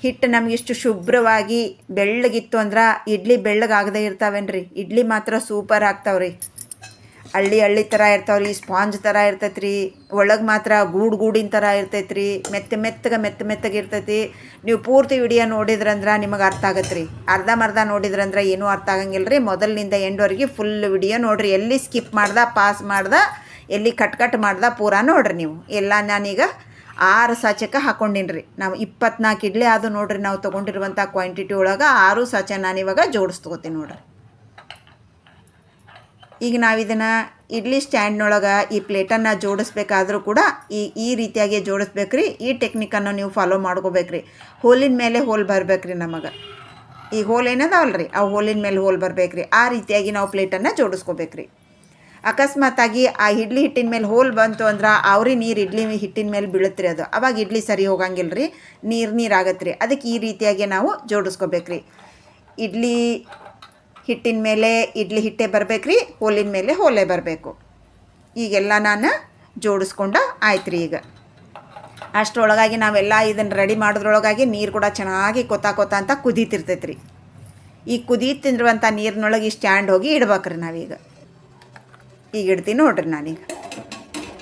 ಹಿಟ್ಟು ಇಷ್ಟು ಶುಭ್ರವಾಗಿ ಬೆಳ್ಳಗಿತ್ತು ಅಂದ್ರೆ ಇಡ್ಲಿ ಬೆಳ್ಳಗಾಗದೇ ಇರ್ತಾವೇನ್ರಿ? ಇಡ್ಲಿ ಮಾತ್ರ ಸೂಪರ್ ಆಗ್ತಾವ್ರಿ. ಹಳ್ಳಿ ಹಳ್ಳಿ ಥರ ಇರ್ತಾವ್ರಿ, ಸ್ಪಾಂಜ್ ಥರ ಇರ್ತೈತ್ರಿ, ಒಳಗೆ ಮಾತ್ರ ಗೂಡು ಗೂಡಿನ ಥರ ಇರ್ತೈತ್ರಿ, ಮೆತ್ತ ಮೆತ್ತಗೆ ಮೆತ್ತ ಮೆತ್ತಗೆ ಇರ್ತೈತಿ. ನೀವು ಪೂರ್ತಿ ವಿಡಿಯೋ ನೋಡಿದ್ರಂದ್ರೆ ನಿಮಗೆ ಅರ್ಥ ಆಗತ್ತೆ ರೀ ಅರ್ಧಂಬರ್ಧ ನೋಡಿದ್ರಂದ್ರೆ ಏನೂ ಅರ್ಥ ಆಗಂಗಿಲ್ಲ ರೀ ಮೊದಲಿನಿಂದ ಎಂಡ್ವರೆಗೆ ಫುಲ್ ವಿಡಿಯೋ ನೋಡಿರಿ. ಎಲ್ಲಿ ಸ್ಕಿಪ್ ಮಾಡ್ದೆ ಪಾಸ್ ಮಾಡ್ದೆ, ಎಲ್ಲಿ ಕಟ್ ಕಟ್ ಮಾಡ್ದೆ ಪೂರಾ ನೋಡಿರಿ ನೀವು. ಎಲ್ಲ ನಾನೀಗ ಆರು ಸಾಚಕ್ಕೆ ಹಾಕೊಂಡಿನ್ರಿ. ರೀ ನಾವು ಇಪ್ಪತ್ನಾಲ್ಕು ಇಡ್ಲಿ ಅದು ನೋಡ್ರಿ, ನಾವು ತೊಗೊಂಡಿರುವಂಥ ಕ್ವಾಂಟಿಟಿ ಒಳಗೆ ಆರು ಸಾಚ ನಾನಿವಾಗ ಜೋಡಿಸ್ಕೋತೀನಿ ನೋಡ್ರಿ. ಈಗ ನಾವು ಇದನ್ನು ಇಡ್ಲಿ ಸ್ಟ್ಯಾಂಡ್ನೊಳಗೆ ಈ ಪ್ಲೇಟನ್ನು ಜೋಡಿಸ್ಬೇಕಾದ್ರೂ ಕೂಡ ಈ ಈ ರೀತಿಯಾಗಿ ಜೋಡಿಸ್ಬೇಕ್ರಿ. ಈ ಟೆಕ್ನಿಕನ್ನು ನೀವು ಫಾಲೋ ಮಾಡ್ಕೋಬೇಕ್ರಿ. ಹೋಲಿನ ಮೇಲೆ ಹೋಲ್ ಬರ್ಬೇಕ್ರಿ ನಮಗೆ. ಈ ಹೋಲ್ ರೀ ಆ ಹೋಲಿನ ಮೇಲೆ ಹೋಲ್ ಬರ್ಬೇಕ್ರಿ. ಆ ರೀತಿಯಾಗಿ ನಾವು ಪ್ಲೇಟನ್ನು ಜೋಡಿಸ್ಕೋಬೇಕ್ರಿ. ಅಕಸ್ಮಾತಾಗಿ ಆ ಇಡ್ಲಿ ಹಿಟ್ಟಿನ ಮೇಲೆ ಹೋಲ್ ಬಂತು ಅಂದ್ರೆ ಅವ್ರಿ ನೀರು ಇಡ್ಲಿ ಹಿಟ್ಟಿನ ಮೇಲೆ ಬೀಳುತ್ತೆ ಅದು. ಅವಾಗ ಇಡ್ಲಿ ಸರಿ ಹೋಗಂಗಿಲ್ಲ ರೀ ನೀರು ನೀರು ಆಗತ್ತೆ ರೀ ಅದಕ್ಕೆ ಈ ರೀತಿಯಾಗಿ ನಾವು ಜೋಡಿಸ್ಕೋಬೇಕ್ರಿ. ಇಡ್ಲಿ ಹಿಟ್ಟಿನ ಮೇಲೆ ಇಡ್ಲಿ ಹಿಟ್ಟೆ ರೀ ಹೋಲಿನ ಮೇಲೆ ಹೋಲೆ ಬರಬೇಕು. ಈಗೆಲ್ಲ ನಾನು ಜೋಡಿಸ್ಕೊಂಡ ಆಯ್ತು ರೀ ಈಗ. ಅಷ್ಟರೊಳಗಾಗಿ ನಾವೆಲ್ಲ ಇದನ್ನು ರೆಡಿ ಮಾಡೋದ್ರೊಳಗಾಗಿ ನೀರು ಕೂಡ ಚೆನ್ನಾಗಿ ಕೊತಾ ಕೊತಾ ಅಂತ ಕುದೀತಿರ್ತೈತೆ ರೀ ಈ ಕುದೀತಿರುವಂಥ ನೀರಿನೊಳಗೆ ಸ್ಟ್ಯಾಂಡ್ ಹೋಗಿ ಇಡ್ಬೇಕ್ರಿ ನಾವೀಗ. ಈಗ ಇಡ್ತೀನಿ ನೋಡ್ರಿ ನಾನೀಗ.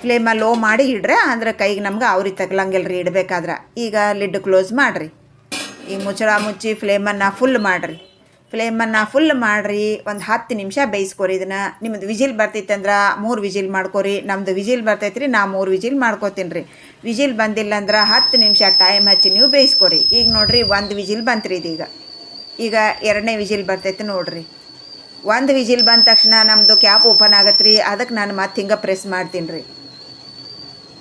ಫ್ಲೇಮ ಲೋ ಮಾಡಿ ಇಡ್ರೆ ಅಂದ್ರೆ ಕೈಗೆ ನಮ್ಗೆ ಅವ್ರಿಗೆ ತಗ್ಲಂಗಿಲ್ಲ ರೀ ಇಡಬೇಕಾದ್ರೆ. ಈಗ ಲಿಡ್ ಕ್ಲೋಸ್ ಮಾಡಿರಿ. ಈಗ ಮುಚ್ಚಳ ಮುಚ್ಚಿ ಫ್ಲೇಮನ್ನು ಫುಲ್ ಮಾಡಿರಿ. ಫ್ಲೇಮನ್ನು ಫುಲ್ ಮಾಡಿರಿ, ಒಂದು ಹತ್ತು ನಿಮಿಷ ಬೇಯಿಸ್ಕೊರಿ ಇದನ್ನು. ನಿಮ್ಮದು ವಿಜಿಲ್ ಬರ್ತೈತೆ ಅಂದ್ರೆ ಮೂರು ವಿಜಿಲ್ ಮಾಡ್ಕೊರಿ. ನಮ್ಮದು ವಿಜಿಲ್ ಬರ್ತೈತೆ ರೀ ನಾ ಮೂರು ವಿಜಿಲ್ ಮಾಡ್ಕೋತೀನಿ ರೀ ವಿಜಿಲ್ ಬಂದಿಲ್ಲ ಅಂದ್ರೆ ಹತ್ತು ನಿಮಿಷ ಟೈಮ್ ಹಚ್ಚಿ ನೀವು ಬೇಯಿಸ್ಕೊರಿ. ಈಗ ನೋಡಿರಿ ಒಂದು ವಿಜಿಲ್ ಬಂತ್ರಿ ಇದೀಗ. ಈಗ ಎರಡನೇ ವಿಜಿಲ್ ಬರ್ತೈತೆ ನೋಡ್ರಿ. ಒಂದು ವಿಜಿಲ್ ಬಂದ ತಕ್ಷಣ ನಮ್ಮದು ಕ್ಯಾಪ್ ಓಪನ್ ಆಗತ್ತೆ ರೀ ಅದಕ್ಕೆ ನಾನು ಮತ್ತೆ ಹಿಂಗೆ ಪ್ರೆಸ್ ಮಾಡ್ತೀನಿ ರೀ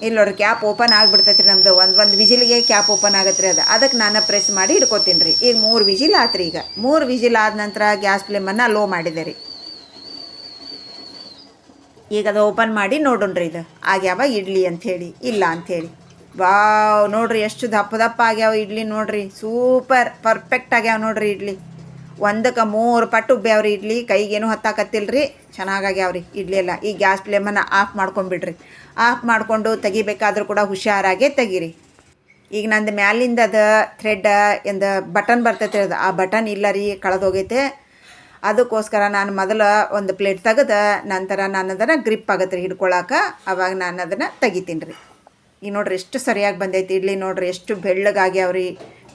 ಇಲ್ಲಿ ನೋಡ್ರಿ, ಕ್ಯಾಪ್ ಓಪನ್ ಆಗಿಬಿಡ್ತೈತೆ ರೀ ನಮ್ಮದು ಒಂದು ಒಂದು ವಿಜಿಲ್ಗೆ ಕ್ಯಾಪ್ ಓಪನ್ ಆಗತ್ತೆ ರೀ ಅದು. ಅದಕ್ಕೆ ನಾನು ಪ್ರೆಸ್ ಮಾಡಿ ಇಡ್ಕೊತೀನಿ ರೀ ಈಗ ಮೂರು ವಿಜಿಲ್ ಆತು ರೀ ಈಗ. ಮೂರು ವಿಜಿಲ್ ಆದ ನಂತರ ಗ್ಯಾಸ್ ಫ್ಲೇಮನ್ನು ಲೋ ಮಾಡಿದೆ ರೀ. ಈಗ ಅದು ಓಪನ್ ಮಾಡಿ ನೋಡೋಣ್ರಿ ಇದು. ಆಗ್ಯಾವ ಇಡ್ಲಿ ಅಂಥೇಳಿ ಇಲ್ಲ ಅಂಥೇಳಿ ವಾವ್, ನೋಡ್ರಿ ಎಷ್ಟು ದಪ್ಪ ದಪ್ಪ ಆಗ್ಯಾವ ಇಡ್ಲಿ ನೋಡ್ರಿ. ಸೂಪರ್ ಪರ್ಫೆಕ್ಟ್ ಆಗ್ಯಾವ ನೋಡ್ರಿ ಇಡ್ಲಿ. ಒಂದಕ್ಕೆ ಮೂರು ಪಟ್ಟು ಬ್ಯಾವ್ರಿ ಇಡ್ಲಿ, ಕೈಗೇನು ಹತ್ತಾಕತ್ತಿಲ್ರಿ ಚೆನ್ನಾಗಾಗ್ಯಾವ್ರಿ ಇಡ್ಲಿ ಎಲ್ಲ. ಈ ಗ್ಯಾಸ್ ಫ್ಲೇಮನ್ನು ಆಫ್ ಮಾಡ್ಕೊಂಬಿಡ್ರಿ ಆಫ್ ಮಾಡಿಕೊಂಡು ತೆಗಿಬೇಕಾದ್ರೂ ಕೂಡ ಹುಷಾರಾಗೆ ತೆಗೀರಿ. ಈಗ ನಂದು ಮ್ಯಾಲಿಂದ ಅದು ಥ್ರೆಡ್ ಎಂದ ಬಟನ್ ಬರ್ತೈತೆ ಅದು. ಆ ಬಟನ್ ಇಲ್ಲ ರೀ, ಕಳೆದೋಗೈತೆ. ಅದಕ್ಕೋಸ್ಕರ ನಾನು ಮೊದಲು ಒಂದು ಪ್ಲೇಟ್ ತೆಗೆದ, ನಂತರ ನಾನು ಅದನ್ನು ಗ್ರಿಪ್ ಆಗತ್ತೆ ರೀ ಹಿಡ್ಕೊಳಕ್ಕೆ ಅವಾಗ ನಾನು ಅದನ್ನು ತೆಗಿತೀನಿ ರೀ ಈಗ ನೋಡ್ರಿ ಎಷ್ಟು ಸರಿಯಾಗಿ ಬಂದೈತಿ ಇಡ್ಲಿ ನೋಡ್ರಿ. ಎಷ್ಟು ಬೆಳ್ಳಗಾಗ್ಯಾವ್ರಿ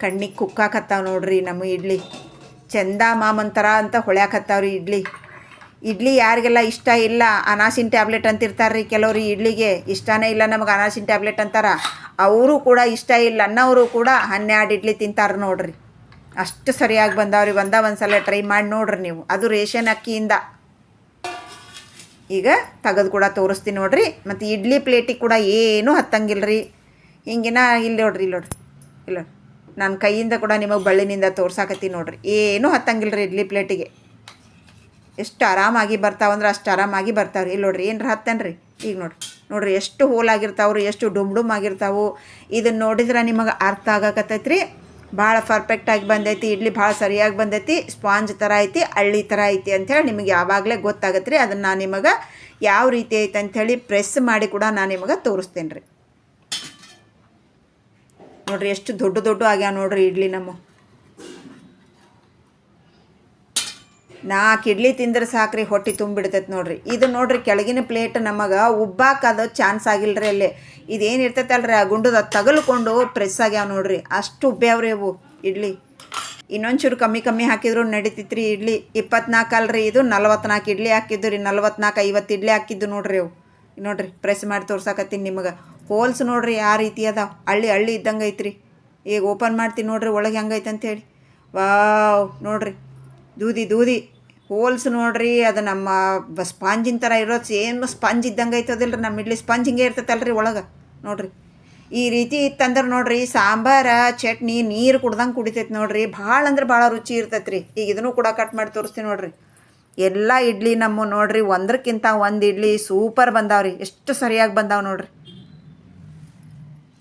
ಕಣ್ಣಿಗೆ ಕುಕ್ಕಾಕತ್ತಾವ ನೋಡ್ರಿ ನಮ್ಮ ಇಡ್ಲಿ. ಚಂದ ಮಾಮಂತರ ಅಂತ ಹೊಳ್ಯಾಕತ್ತಾವ್ರಿ ಇಡ್ಲಿ. ಇಡ್ಲಿ ಯಾರಿಗೆಲ್ಲ ಇಷ್ಟ ಇಲ್ಲ, ಅನಾಸಿನ್ ಟ್ಯಾಬ್ಲೆಟ್ ಅಂತ ಇರ್ತಾರ್ರಿ ಕೆಲವ್ರು ಇಡ್ಲಿಗೆ. ಇಷ್ಟನೇ ಇಲ್ಲ ನಮಗೆ ಅನಾಸಿನ್ ಟ್ಯಾಬ್ಲೆಟ್ ಅಂತಾರ. ಅವರು ಕೂಡ ಇಷ್ಟ ಇಲ್ಲ, ಅನ್ನೋರು ಕೂಡ ಹನ್ನೆರಡು ಇಡ್ಲಿ ತಿಂತಾರೆ ನೋಡ್ರಿ. ಅಷ್ಟು ಸರಿಯಾಗಿ ಬಂದಾವ್ರಿ ಬಂದ ಒಂದು ಸಲ ಟ್ರೈ ಮಾಡಿ ನೋಡ್ರಿ ನೀವು. ಅದು ರೇಷನ್ ಅಕ್ಕಿಯಿಂದ. ಈಗ ತೆಗೆದು ಕೂಡ ತೋರಿಸ್ತೀನಿ ನೋಡ್ರಿ. ಮತ್ತು ಇಡ್ಲಿ ಪ್ಲೇಟಿಗೆ ಕೂಡ ಏನೂ ಹತ್ತಂಗಿಲ್ಲ ರೀ ಹಿಂಗಿನ ಇಲ್ಲಿ ನೋಡ್ರಿ ಇಲ್ಲಿ ನೋಡ್ರಿ. ಇಲ್ಲ ನಾನು ಕೈಯಿಂದ ಕೂಡ ನಿಮಗೆ ಬಳ್ಳಿನಿಂದ ತೋರ್ಸಾಕತ್ತೀನಿ ನೋಡ್ರಿ. ಏನೂ ಹತ್ತಂಗಿಲ್ಲ ರೀ ಇಡ್ಲಿ ಪ್ಲೇಟಿಗೆ. ಎಷ್ಟು ಆರಾಮಾಗಿ ಬರ್ತಾವಂದ್ರೆ ಅಷ್ಟು ಆರಾಮಾಗಿ ಬರ್ತಾವ್ರಿ. ಇಲ್ಲಿ ನೋಡ್ರಿ ಏನರ ಹತ್ತನ್ರಿ? ಈಗ ನೋಡ್ರಿ. ನೋಡ್ರಿ ಎಷ್ಟು ಹೋಲಾಗಿರ್ತಾವ್ರಿ, ಎಷ್ಟು ಡುಮ್ ಡುಮ್ ಆಗಿರ್ತಾವು. ಇದನ್ನು ನೋಡಿದ್ರೆ ನಿಮಗೆ ಅರ್ಥ ಆಗಕತ್ತೈತ್ರಿ. ಭಾಳ ಪರ್ಫೆಕ್ಟಾಗಿ ಬಂದೈತಿ. ಇಡ್ಲಿ ಭಾಳ ಸರಿಯಾಗಿ ಬಂದೈತಿ. ಸ್ಪಾಂಜ್ ಥರ ಐತಿ, ಹಳ್ಳಿ ಥರ ಐತಿ ಅಂಥೇಳಿ ನಿಮಗೆ ಯಾವಾಗಲೇ ಗೊತ್ತಾಗತ್ತೆ ರೀ ಅದನ್ನು ನಾನು ನಿಮಗೆ ಯಾವ ರೀತಿ ಐತೆ ಅಂಥೇಳಿ ಪ್ರೆಸ್ ಮಾಡಿ ಕೂಡ ನಾನು ನಿಮಗೆ ತೋರಿಸ್ತೇನೆ ರೀ ನೋಡ್ರಿ, ಎಷ್ಟು ದೊಡ್ಡ ದೊಡ್ಡ ಆಗ್ಯಾವ ನೋಡ್ರಿ ಇಡ್ಲಿ ನಮ್ಮ. ನಾಲ್ಕು ಇಡ್ಲಿ ತಿಂದ್ರೆ ಸಾಕ್ರಿ, ಹೊಟ್ಟೆ ತುಂಬಿಡ್ತೈತೆ ನೋಡ್ರಿ. ಇದು ನೋಡ್ರಿ, ಕೆಳಗಿನ ಪ್ಲೇಟ್ ನಮಗೆ ಉಬ್ಬಾಕದು ಚಾನ್ಸ್ ಆಗಿಲ್ಲರಿ ಅಲ್ಲಿ. ಇದೇನು ಇರ್ತೈತಲ್ರಿ, ಆ ಗುಂಡದ ತಗಲ್ಕೊಂಡು ಪ್ರೆಸ್ ಆಗ್ಯಾವ ನೋಡ್ರಿ. ಅಷ್ಟು ಉಬ್ಬ್ಯಾವ್ರಿ ಅವು ಇಡ್ಲಿ. ಇನ್ನೊಂಚೂರು ಕಮ್ಮಿ ಕಮ್ಮಿ ಹಾಕಿದ್ರು ನಡೀತಿತ್ತು ಇಡ್ಲಿ. ಇಪ್ಪತ್ನಾಲ್ಕು ಅಲ್ರಿ ಇದು ನಲ್ವತ್ನಾಲ್ಕು ಇಡ್ಲಿ ಹಾಕಿದ್ದು ರೀ ನಲ್ವತ್ನಾಲ್ಕು ಐವತ್ತು ಇಡ್ಲಿ ಹಾಕಿದ್ದು ನೋಡ್ರಿ ಅವು. ನೋಡ್ರಿ ಪ್ರೆಸ್ ಮಾಡಿ ತೋರ್ಸಾಕತ್ತೀನಿ ನಿಮಗೆ. ಹೋಲ್ಸ್ ನೋಡ್ರಿ ಯಾವ ರೀತಿ ಅದಾವ. ಹಳ್ಳಿ ಹಳ್ಳಿ ಇದ್ದಂಗೆ ಐತ್ರಿ. ಈಗ ಓಪನ್ ಮಾಡ್ತೀನಿ ನೋಡ್ರಿ, ಒಳಗೆ ಹೆಂಗೈತೆ ಅಂಥೇಳಿ ವಾವ್, ನೋಡ್ರಿ. ದೂದಿ ದೂದಿ. ಹೋಲ್ಸ್ ನೋಡ್ರಿ, ಅದು ನಮ್ಮ ಸ್ಪಾಂಜಿನ ಥರ ಇರೋದು ಏನು ಸ್ಪಂಜ್ ಇದ್ದಂಗೆ ಐತದಿಲ್ರಿ. ನಮ್ಮ ಇಡ್ಲಿ ಸ್ಪಂಜ್ ಹಿಂಗೆ ಇರ್ತೈತಲ್ರಿ ಒಳಗೆ. ನೋಡ್ರಿ. ಈ ರೀತಿ ಇತ್ತಂದ್ರೆ ನೋಡ್ರಿ, ಸಾಂಬಾರ, ಚಟ್ನಿ, ನೀರು ಕುಡ್ದಂಗೆ ಕುಡಿತೈತೆ ನೋಡ್ರಿ. ಭಾಳ ಅಂದ್ರೆ ಭಾಳ ರುಚಿ ಇರ್ತೈತೆ ರೀ ಈಗ ಇದನ್ನು ಕೂಡ ಕಟ್ ಮಾಡಿ ತೋರಿಸ್ತೀನಿ ನೋಡ್ರಿ. ಎಲ್ಲ ಇಡ್ಲಿ ನಮ್ಮ ನೋಡ್ರಿ ಒಂದಕ್ಕಿಂತ ಒಂದು ಇಡ್ಲಿ ಸೂಪರ್ ಬಂದಾವ್ರಿ. ಎಷ್ಟು ಸರಿಯಾಗಿ ಬಂದಾವೆ ನೋಡ್ರಿ.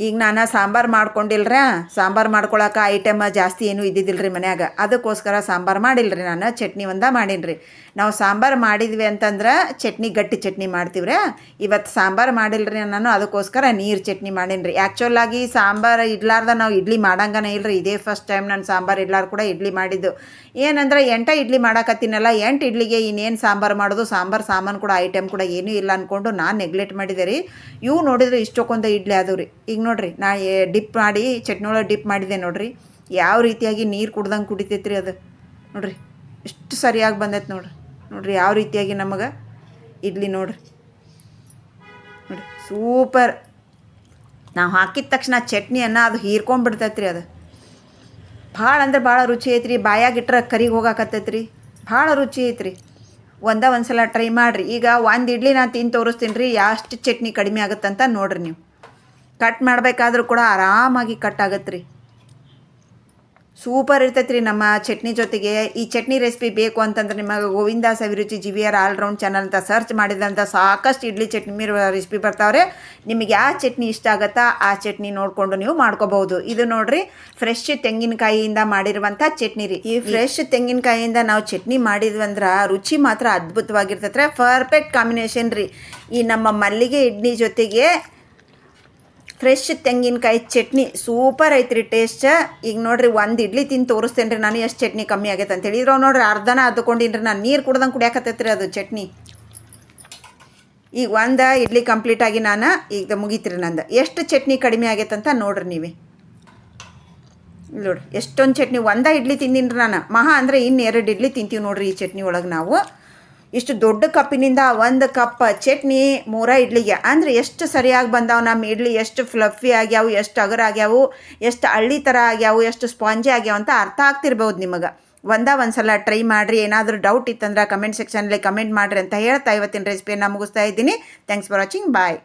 ಈಗ ನಾನು ಸಾಂಬಾರು ಮಾಡ್ಕೊಂಡಿಲ್ರ, ಸಾಂಬಾರು ಮಾಡ್ಕೊಳಕ್ಕೆ ಐಟಮ್ ಜಾಸ್ತಿ ಏನೂ ಇದ್ದಿದ್ದಿಲ್ಲ ರೀ ಮನ್ಯಾಗ. ಅದಕ್ಕೋಸ್ಕರ ಸಾಂಬಾರು ಮಾಡಿಲ್ಲ ರೀ ನಾನು ಚಟ್ನಿ ಒಂದ ಮಾಡೀನಿ ರೀ ನಾವು ಸಾಂಬಾರು ಮಾಡಿದ್ವಿ ಅಂತಂದ್ರೆ ಚಟ್ನಿ ಗಟ್ಟಿ ಚಟ್ನಿ ಮಾಡ್ತೀವಿ ರೀ ಇವತ್ತು ಸಾಂಬಾರು ಮಾಡಿಲ್ಲ ರೀ ನಾನು ಅದಕ್ಕೋಸ್ಕರ ನೀರು ಚಟ್ನಿ ಮಾಡೀನಿ ರೀ ಆ್ಯಕ್ಚುಲಾಗಿ ಸಾಂಬಾರು ಇಡ್ಲಾರ್ದ ನಾವು ಇಡ್ಲಿ ಮಾಡಂಗನೇ ಇಲ್ಲ ರೀ ಇದೇ ಫಸ್ಟ್ ಟೈಮ್ ನಾನು ಸಾಂಬಾರು ಇಡ್ಲಾರ್ದ ಕೂಡ ಇಡ್ಲಿ ಮಾಡಿದ್ದು. ಏನಂದ್ರೆ ಎಂಟ ಇಡ್ಲಿ ಮಾಡಕತ್ತೀನಲ್ಲ, ಎಂಟು ಇಡ್ಲಿಗೆ ಇನ್ನೇನು ಸಾಂಬಾರು ಮಾಡೋದು? ಸಾಂಬಾರು ಸಾಮಾನು ಕೂಡ ಐಟಮ್ ಕೂಡ ಏನೂ ಇಲ್ಲ ಅಂದ್ಕೊಂಡು ನಾನು ನೆಗ್ಲೆಕ್ಟ್ ಮಾಡಿದೆ ರೀ. ಇವು ನೋಡಿದ್ರೆ ಇಷ್ಟಕ್ಕೊಂದು ಇಡ್ಲಿ ಆದವು ರೀ. ಈಗ ನೋಡಿರಿ, ನಾ ಡಿಪ್ ಮಾಡಿ ಚಟ್ನಿ ಒಳಗೆ ಡಿಪ್ ಮಾಡಿದೆ ನೋಡಿರಿ. ಯಾವ ರೀತಿಯಾಗಿ ನೀರು ಕುಡ್ದಂಗೆ ಕುಡಿತೈತ್ರಿ ಅದು? ನೋಡಿರಿ ಎಷ್ಟು ಸರಿಯಾಗಿ ಬಂದೈತೆ ನೋಡ್ರಿ. ನೋಡ್ರಿ ಯಾವ ರೀತಿಯಾಗಿ ನಮಗೆ ಇಡ್ಲಿ ನೋಡ್ರಿ. ನೋಡ್ರಿ, ಸೂಪರ್. ನಾವು ಹಾಕಿದ ತಕ್ಷಣ ಚಟ್ನಿಯನ್ನು ಅದು ಹೀರ್ಕೊಂಡ್ಬಿಡ್ತೈತೆ ರೀ ಅದು. ಭಾಳ ಅಂದ್ರೆ ಭಾಳ ರುಚಿ ಐತ್ರಿ ಬಾಯಾಗಿಟ್ರೆ ಕರಿಗೆ ಹೋಗಾಕತ್ತೈತ್ರಿ. ಭಾಳ ರುಚಿ ಐತ್ರಿ. ಒಂದ ಒಂದು ಸಲ ಟ್ರೈ ಮಾಡಿರಿ. ಈಗ ಒಂದು ಇಡ್ಲಿ ನಾನು ತಿಂದು ತೋರಿಸ್ತೀನಿ ರೀ ಎಷ್ಟು ಚಟ್ನಿ ಕಡಿಮೆ ಆಗುತ್ತಂತ ನೋಡ್ರಿ ನೀವು. ಕಟ್ ಮಾಡಬೇಕಾದ್ರೂ ಕೂಡ ಆರಾಮಾಗಿ ಕಟ್ ಆಗತ್ತೆ ರೀ ಸೂಪರ್ ಇರ್ತೈತೆ ರೀ ನಮ್ಮ ಚಟ್ನಿ ಜೊತೆಗೆ. ಈ ಚಟ್ನಿ ರೆಸಿಪಿ ಬೇಕು ಅಂತಂದ್ರೆ ನಿಮಗೆ Govinda Saviruchi G V R all round channel ಅಂತ ಸರ್ಚ್ ಮಾಡಿದಂಥ ಸಾಕಷ್ಟು ಇಡ್ಲಿ ಚಟ್ನಿ ರೆಸಿಪಿ ಬರ್ತಾವ್ರೆ. ನಿಮಗೆ ಯಾವ ಚಟ್ನಿ ಇಷ್ಟ ಆಗುತ್ತಾ ಆ ಚಟ್ನಿ ನೋಡಿಕೊಂಡು ನೀವು ಮಾಡ್ಕೋಬಹುದು. ಇದು ನೋಡ್ರಿ ಫ್ರೆಶ್ ತೆಂಗಿನಕಾಯಿಯಿಂದ ಮಾಡಿರುವಂಥ ಚಟ್ನಿ ರೀ. ಈ ಫ್ರೆಶ್ ತೆಂಗಿನಕಾಯಿಯಿಂದ ನಾವು ಚಟ್ನಿ ಮಾಡಿದ್ವಂದ್ರೆ ರುಚಿ ಮಾತ್ರ ಅದ್ಭುತವಾಗಿರ್ತೈತೆ ಪರ್ಫೆಕ್ಟ್ ಕಾಂಬಿನೇಷನ್ ರೀ. ಈ ನಮ್ಮ ಮಲ್ಲಿಗೆ ಇಡ್ಲಿ ಜೊತೆಗೆ ಫ್ರೆಶ್ ತೆಂಗಿನಕಾಯಿ ಚಟ್ನಿ ಸೂಪರ್ ಐತ್ರಿ ಟೇಸ್ಟ್ ಈಗ ನೋಡ್ರಿ ಒಂದು ಇಡ್ಲಿ ತಿಂದು ತೋರಿಸ್ತೇನೆ ರೀ ನಾನು ಎಷ್ಟು ಚಟ್ನಿ ಕಮ್ಮಿ ಆಗೈತೆ ಅಂತ ಇದ್ರವ್ ನೋಡ್ರಿ ಅರ್ಧನ ಅದ್ಕೊಂಡಿನ್ರಿ, ನಾನು ನೀರು ಕುಡ್ದಂಗೆ ಕುಡಿಯಾಕತ್ತೈತ್ರಿ ಅದು ಚಟ್ನಿ. ಈಗ ಒಂದು ಇಡ್ಲಿ ಕಂಪ್ಲೀಟ್ ಆಗಿ ನಾನು ಈಗ ಮುಗೀತ್ರಿ ನಂದು. ಎಷ್ಟು ಚಟ್ನಿ ಕಡಿಮೆ ಆಗೈತೆ ಅಂತ ನೋಡ್ರಿ ನೀವೇ. ನೋಡ್ರಿ, ಎಷ್ಟೊಂದು ಚಟ್ನಿ ಒಂದ ಇಡ್ಲಿ ತಿಂದಿನ್ರಿ ನಾನು. ಮಹಾ ಅಂದರೆ ಇನ್ನು ಎರಡು ಇಡ್ಲಿ ತಿಂತೀವಿ ನೋಡ್ರಿ ಈ ಚಟ್ನಿ ಒಳಗೆ ನಾವು. ಇಷ್ಟು ದೊಡ್ಡ ಕಪ್ಪಿನಿಂದ ಒಂದು ಕಪ್ ಚಟ್ನಿ ಮೂರ ಇಡ್ಲಿಗೆ. ಅಂದರೆ ಎಷ್ಟು ಸರಿಯಾಗಿ ಬಂದಾವು ನಮ್ಮ ಇಡ್ಲಿ, ಎಷ್ಟು ಫ್ಲಫಿ ಆಗ್ಯಾವು, ಎಷ್ಟು ಅಗರ ಆಗ್ಯಾವು, ಎಷ್ಟು ಹಳ್ಳಿ ಥರ ಆಗ್ಯಾವು, ಎಷ್ಟು ಸ್ಪಾಂಜಿ ಆಗ್ಯಾವು ಅಂತ ಅರ್ಥ ಆಗ್ತಿರ್ಬೋದು ನಿಮಗೆ. ಒಂದ ಒಂದು ಸಲ ಟ್ರೈ ಮಾಡಿರಿ. ಏನಾದರೂ ಡೌಟ್ ಇತ್ತಂದ್ರೆ ಕಮೆಂಟ್ ಸೆಕ್ಷನಲ್ಲಿ ಕಮೆಂಟ್ ಮಾಡಿರಿ ಅಂತ ಹೇಳ್ತಾ ಇವತ್ತಿನ ರೆಸಿಪಿಯನ್ನು ಮುಗಿಸ್ತಾ ಇದ್ದೀನಿ. Thanks for watching bye